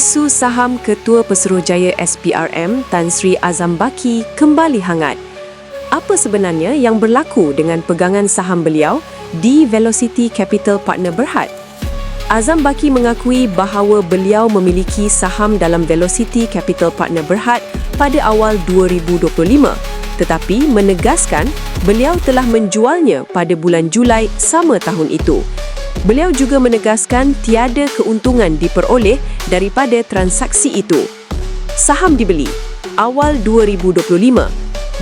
Isu saham Ketua Pesuruhjaya SPRM Tan Sri Azam Baki kembali hangat. Apa sebenarnya yang berlaku dengan pegangan saham beliau di Velocity Capital Partner Berhad? Azam Baki mengakui bahawa beliau memiliki saham dalam Velocity Capital Partner Berhad pada awal 2025 tetapi menegaskan beliau telah menjualnya pada bulan Julai sama tahun itu. Beliau juga menegaskan tiada keuntungan diperoleh daripada transaksi itu. Saham dibeli awal 2025,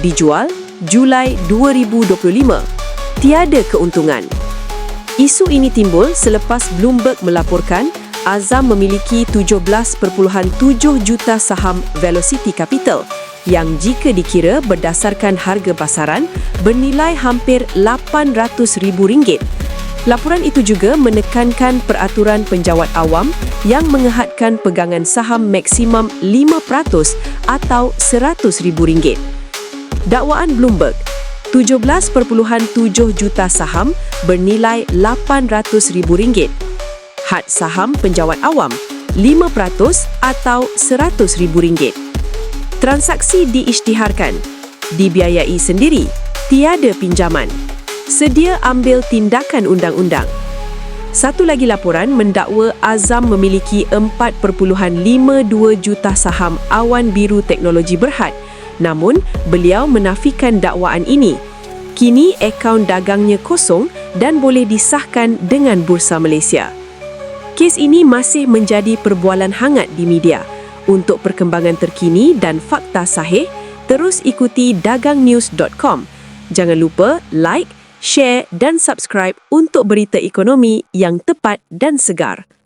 dijual Julai 2025. Tiada keuntungan. Isu ini timbul selepas Bloomberg melaporkan Azam memiliki 17.7 juta saham Velocity Capital yang jika dikira berdasarkan harga pasaran bernilai hampir RM800,000. Laporan itu juga menekankan peraturan penjawat awam yang mengehadkan pegangan saham maksimum 5% atau RM100,000. Dakwaan Bloomberg 17.7 juta saham bernilai RM800,000. Had saham penjawat awam 5% atau RM100,000. Transaksi diisytiharkan, dibiayai sendiri, tiada pinjaman. Sedia ambil tindakan undang-undang. Satu lagi laporan mendakwa Azam memiliki 4.52 juta saham awan biru teknologi berhad. Namun, beliau menafikan dakwaan ini. Kini akaun dagangnya kosong dan boleh disahkan dengan Bursa Malaysia. Kes ini masih menjadi perbualan hangat di media. Untuk perkembangan terkini dan fakta sahih, terus ikuti dagangnews.com. Jangan lupa like, share dan subscribe untuk berita ekonomi yang tepat dan segar.